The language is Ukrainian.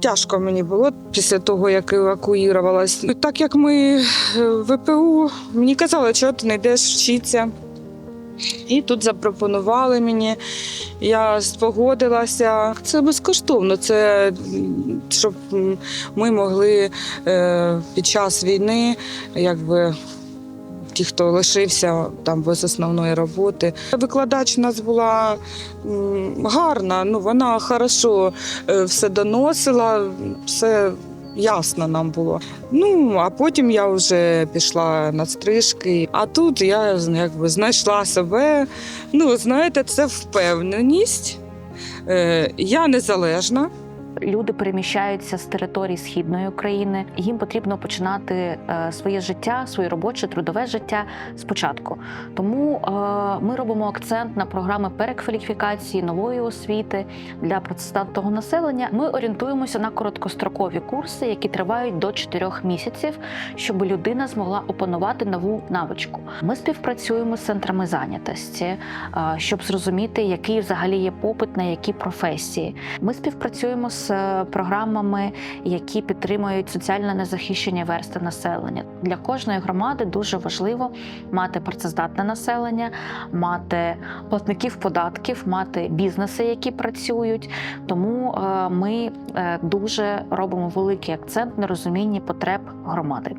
Тяжко мені було після того, як евакуювалась. Так як ми е, в ВПУ, мені казали, що ти не йдеш вчитися. І тут запропонували мені. Я спогодилася. Це безкоштовно. Це щоб ми могли е, під час війни, якби. Ті, хто лишився там без основної роботи. Викладач у нас була гарна, ну вона хорошо е, все доносила, все ясно нам було. Ну, а потім я вже пішла на стрижки. А тут я якби знайшла себе. Ну, знаєте, це впевненість. Е, Я незалежна. Люди переміщаються з території східної України. Їм потрібно починати е, своє життя, своє робоче трудове життя спочатку. Тому е, ми робимо акцент на програми перекваліфікації нової освіти для працездатного населення. Ми орієнтуємося на короткострокові курси, які тривають до 4 місяців, щоб людина змогла опанувати нову навичку. Ми співпрацюємо з центрами зайнятості, е, щоб зрозуміти, який взагалі є попит на які професії. Ми співпрацюємо з е, програмами, які підтримують соціально незахищені версти населення. Для кожної громади дуже важливо мати працездатне населення, мати платників податків, мати бізнеси, які працюють. Тому е, ми е, дуже робимо великий акцент на розумінні потреб громади.